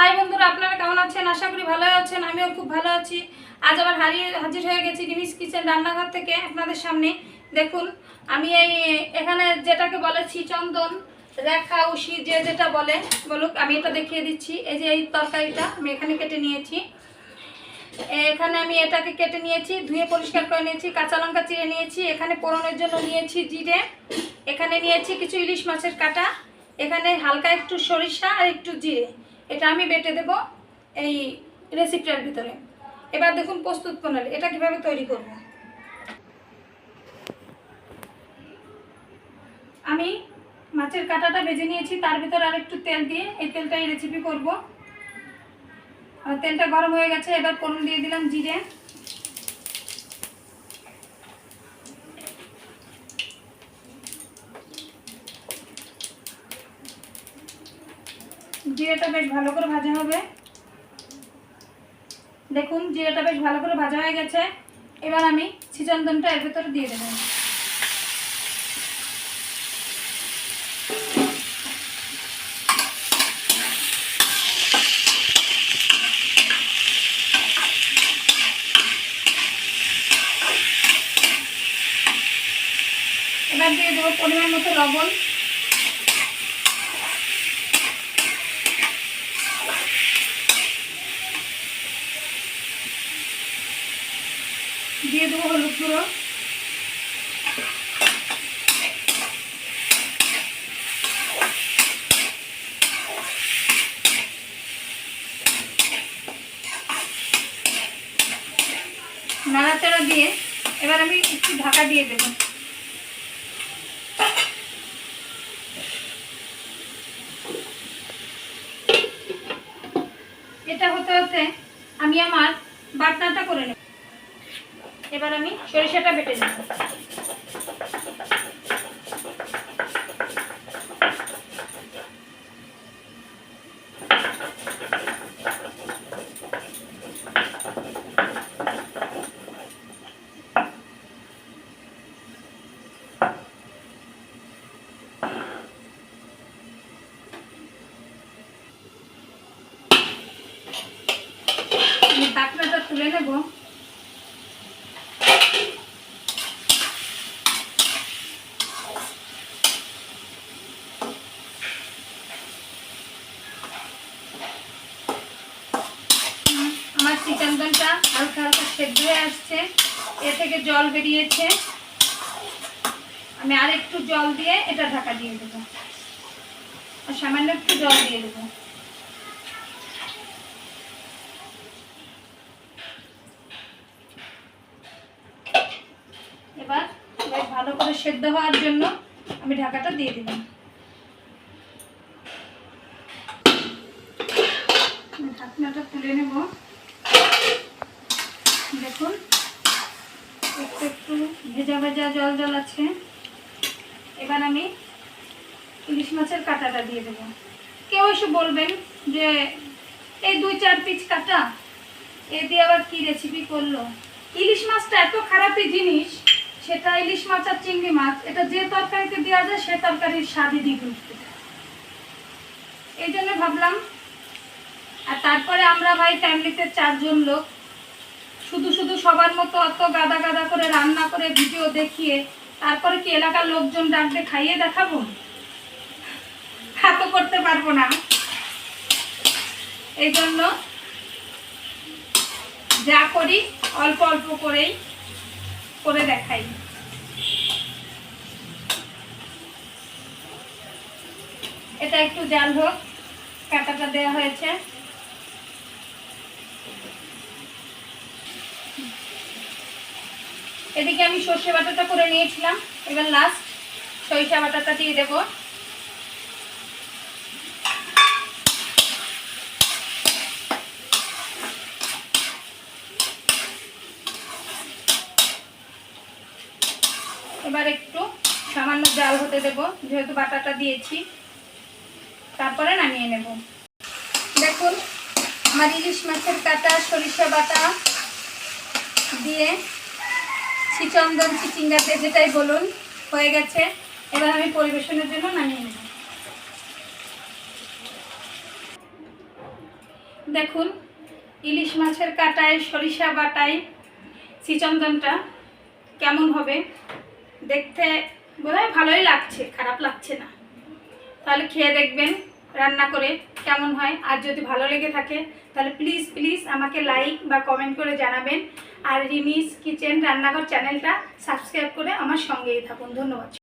High বন্ধুরা, আপনারা কেমন আছেন? আশা করি ভালো আছেন, আমিও খুব ভালো আছি। আজ আবার হারিয়ে হাজির হয়ে গেছি নিমিস কিচেন রান্নাঘর থেকে আপনাদের সামনে। দেখুন, আমি এই এখানে যেটাকে বলে চন্দন, রেখা উশি যে যেটা বলে, বলুক, আমি এটা দেখিয়ে দিচ্ছি। এই যে এই তরকারিটা আমি এখানে কেটে নিয়েছি। এখানে আমি এটাকে কেটে নিয়েছি, ধুয়ে পরিষ্কার করে নিয়েছি, কাঁচা লঙ্কা চিড়ে নিয়েছি, এখানে পোড়ানোর জন্য নিয়েছি জিরে, এখানে নিয়েছি কিছু ইলিশ মাছের কাটা, এখানে হালকা একটু সরিষা আর একটু জিরে। এটা আমি বেটে দেব এই রেসিপিটার ভিতরে। এবার দেখুন প্রস্তুত প্রণালী, এটা কীভাবে তৈরি করব? আমি মাছের কাঁটাটা ভেজে নিয়েছি, তার ভিতরে আর একটু তেল দিয়ে এই তেলটা এই রেসিপি করব তেলটা গরম হয়ে গেছে, এবার ফোড়ন দিয়ে দিলাম জিরে। জিরেটা বেশ ভালো করে ভাজা হবে। দেখুন, জিরেটা বেশ ভালো করে ভাজা হয়ে গেছে। এবার আমি চিচন্দনটা এর ভেতরে দিয়ে দেবো। এবার দিয়ে দেবো পরিমাণ মতো লবণ। দিয়ে দেবো হলুদ গুঁড়ো। নাড়াচাড়া দিয়ে এবার আমি একটু ঢাকা দিয়ে দেবো। এটা হতে হতে আমি আমার বাটনাটা করে নেব। এবার আমি সরিষাটা বেটে নেব। বাটনাটা তুলে নেব। আমার হালকা হালকা সেদ্ধ হয়ে আসছে। এ থেকে জল বেরিয়েছে। আমি আর একটু জল দিয়ে এটা ঢাকা দিয়ে দেবো। আর সামান্য একটু জল দিয়ে দেবো। এবার ভালো করে সেদ্ধ হওয়ার জন্য আমি ঢাকাটা দিয়ে দিলাম। ঢাকনাটা তুলে নেব। দেখুন, একটু একটু ভেজা ভেজা জল জল আছে। এবার আমি ইলিশ মাছের কাঁটাটা দিয়ে দেবো। কেউ এসে বলবেন যে, এই দুই চার পিস কাটা, এ দিয়ে আবার কি রেসিপি করল? ইলিশ মাছটা এত খারাপই জিনিস, সেটা ইলিশ মাছ আর চিংড়ি মাছ, এটা যে তরকারিতে দেওয়া যায়, সে তরকারির স্বাদই দ্বিগুণ এই জন্য ভাবলাম, আর তারপরে আমরা ভাই ফ্যামিলিতে চারজন লোক শুধু শুধু সবার মতো অত গাদা গাদা করে রান্না করে ভিডিও দেখিয়ে তারপরে কি এলাকার লোকজন ডাকতে খাইয়ে দেখাবো? তো করতে পারব না। এই জন্য যা করি অল্প অল্প করেই করে দেখাই। এটা একটু জাল হোক, কাঁটাটা দেওয়া হয়েছে। এদিকে আমি সর্ষে বাটাটা করে নিয়েছিলাম। এবার লাস্ট সরিষা বাটাটা দিয়ে দেবো। এবার একটু সামান্য জাল হতে দেব, যেহেতু বাটাটা দিয়েছি। তারপরে নামিয়ে নেব। দেখুন, আমার ইলিশ মাছের কাটা সরিষা বাটা দিয়ে চিচন্দন চিচিঙ্গাতে যেটাই বলুন, হয়ে গেছে। এবার আমি পরিবেশনের জন্য নামিয়ে নেব। দেখুন, ইলিশ মাছের কাটায়, সরিষা বাটায় শ্রীচন্দনটা কেমন হবে? দেখতে বোধহয় ভালোই লাগছে, খারাপ লাগছে না। তাহলে খেয়ে দেখবেন। রান্না করে কেমন হয় আর যদি ভালো লেগে থাকে, তাহলে প্লিজ প্লিজ আমাকে লাইক বা কমেন্ট করে জানাবেন। আর রিমিস কিচেন রান্নাঘর চ্যানেলটা সাবস্ক্রাইব করে আমার সঙ্গেই থাকুন। ধন্যবাদ।